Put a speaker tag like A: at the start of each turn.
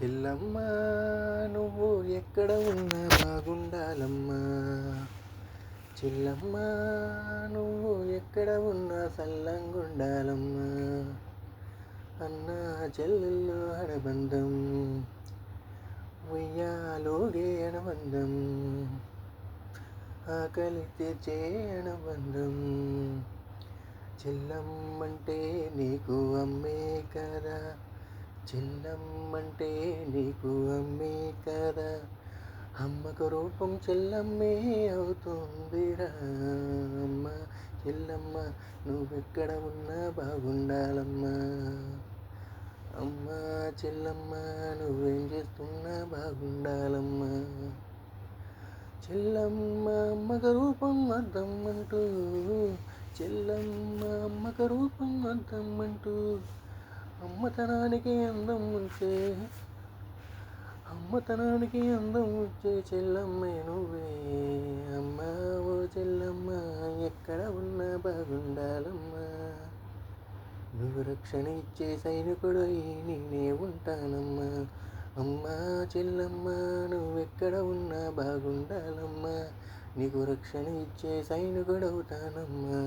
A: చెల్లమ్మ నువ్వు ఎక్కడ ఉన్నా బాగుండాలమ్మా. చెల్లమ్మ నువ్వు ఎక్కడ ఉన్నా సల్లంగుండాలమ్మా. అన్న చెల్లెల్లో అడబంధం ఉయ్యాలోగే అడబంధం ఆకలి తెచ్చే అడబంధం చెల్లమ్మంటే నీకు అమ్మే కదా చెల్లమ్మంటే నీకు అమ్మే కదా. అమ్మకు రూపం చెల్లమ్మే అవుతుందిరా అమ్మ. చెల్లమ్మ నువ్వెక్కడ ఉన్నా బాగుండాలమ్మా. అమ్మ చెల్లమ్మ నువ్వేం చేస్తున్నా బాగుండాలమ్మా. చెల్లమ్మ అమ్మక రూపం అర్థం అంటూ చెల్లమ్మ అమ్మక రూపం అర్థం అంటూ అమ్మతనానికి అందం ఉంచే అమ్మతనానికి అందం వచ్చే చెల్లమ్మే నువ్వే. అమ్మ ఓ చెల్లమ్మ ఎక్కడ ఉన్నా బాగుండాలమ్మా. నువ్వు రక్షణ ఇచ్చే సైనికుడు నేనే ఉంటానమ్మా. అమ్మా చెల్లమ్మ నువ్వెక్కడ ఉన్నా బాగుండాలమ్మా. నీకు రక్షణ ఇచ్చే సైనికుడు అవుతానమ్మా